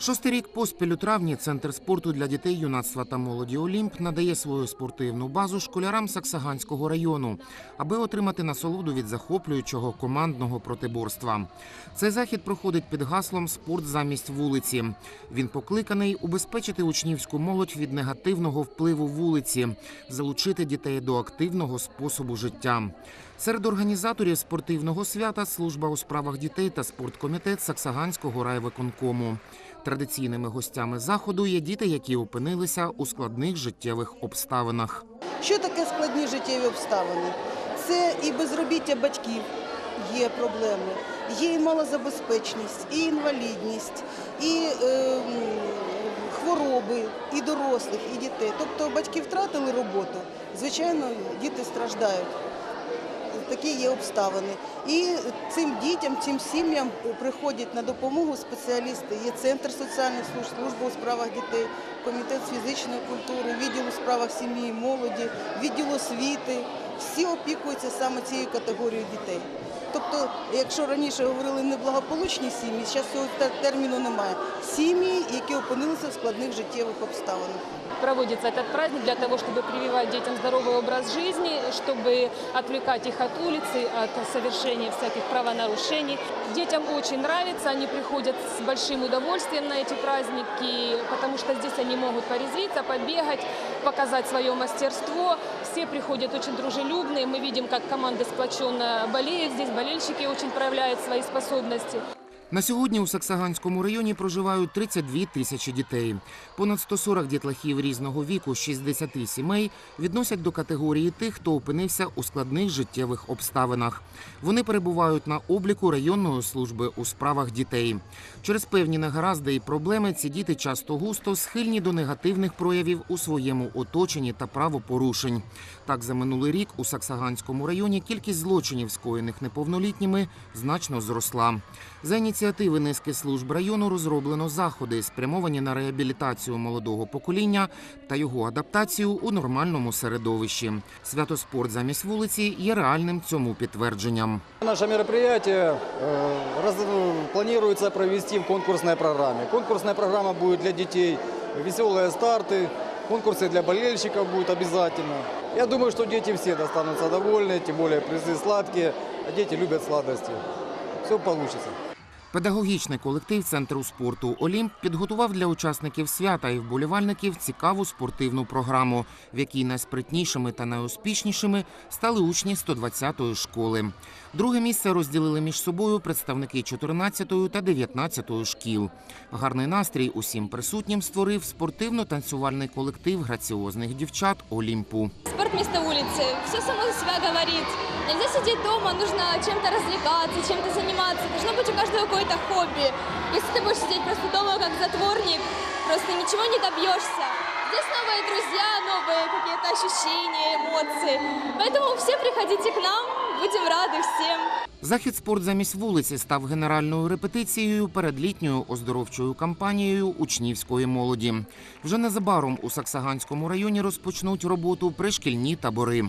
Шостий рік поспіль у травні центр спорту для дітей, юнацтва та молоді Олімп надає свою спортивну базу школярам Саксаганського району, аби отримати насолоду від захоплюючого командного протиборства. Цей захід проходить під гаслом Спорт замість вулиці. Він покликаний убезпечити учнівську молодь від негативного впливу вулиці, залучити дітей до активного способу життя. Серед організаторів спортивного свята служба у справах дітей та спорткомітет Саксаганського райвиконкому. Традиційними гостями заходу є діти, які опинилися у складних життєвих обставинах. Що таке складні життєві обставини? Це і безробіття батьків є проблеми, є і малозабезпеченість, і інвалідність, і е, хвороби, і дорослих, і дітей. Тобто батьки втратили роботу, звичайно, діти страждають. Такі є обставини. І цим дітям, цим сім'ям приходять на допомогу спеціалісти. Є центр соціальних служб, служба у справах дітей, комітет з фізичної культури, відділ у справах сім'ї і молоді, відділ освіти. Всі опікуються саме цією категорією дітей. Тобто, якщо раніше говорили неблагополучні сім'ї, зараз цього тер- терміну немає. Сім'ї, які опинилися в складних життєвих обставинах. Проводится этот праздник для того, чтобы прививать детям здоровый образ жизни, чтобы отвлекать их от улицы, от совершения всяких правонарушений. Детям очень нравится, они приходят с большим удовольствием на эти праздники, потому что здесь они могут порезвиться, побегать, показать свое мастерство. Все приходят очень Дружелюбные, мы видим, как команда сплоченно болеет, здесь болельщики очень проявляют свои способности. На сьогодні у Саксаганському районі проживають 32 тисячі дітей. Понад 140 дітлахів різного віку 60 сімей відносять до категорії тих, хто опинився у складних життєвих обставинах. Вони перебувають на обліку районної служби у справах дітей. Через певні негаразди і проблеми ці діти часто густо схильні до негативних проявів у своєму оточенні та правопорушень. Так, за минулий рік у Саксаганському районі кількість злочинів, скоєних неповнолітніми, значно зросла. За ініціативи низки служб району розроблено заходи, спрямовані на реабілітацію молодого покоління та його адаптацію у нормальному середовищі. Святоспорт замість вулиці є реальним цьому підтвердженням. Наше мероприятие э, раз- э, планируется провести в конкурсной программе. Конкурсная программа будет для детей веселые старты, конкурсы для болельщиков будут обязательно. Я думаю, что дети все достанутся довольны, тем более призы сладкие, а дети любят сладости. Все получится. Педагогічний колектив центру спорту Олімп підготував для учасників свята і вболівальників цікаву спортивну програму, в якій найспритнішими та найуспішнішими стали учні 120-ї школи. Друге місце розділили між собою представники 14-ї та 19-ї шкіл. Гарний настрій усім присутнім створив спортивно-танцювальний колектив граціозних дівчат Олімпу Спорт вместо улицы. Все само за себя говорит. Нельзя сидеть дома, нужно чем-то развлекаться, чем-то заниматься. Должно быть у каждого какое-то хобби. Если ты будешь сидеть просто дома как затворник, просто ничего не добьешься. Здесь новые друзья, новые какие-то ощущения, эмоции. Поэтому все приходите к нам, будем рады всем. Захід спорт замість вулиці став генеральною репетицією перед літньою оздоровчою кампанією учнівської молоді. Вже незабаром у Саксаганському районі розпочнуть роботу пришкільні табори.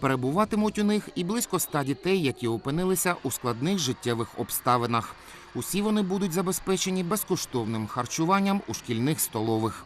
Перебуватимуть у них і близько ста дітей, які опинилися у складних життєвих обставинах. Усі вони будуть забезпечені безкоштовним харчуванням у шкільних столових.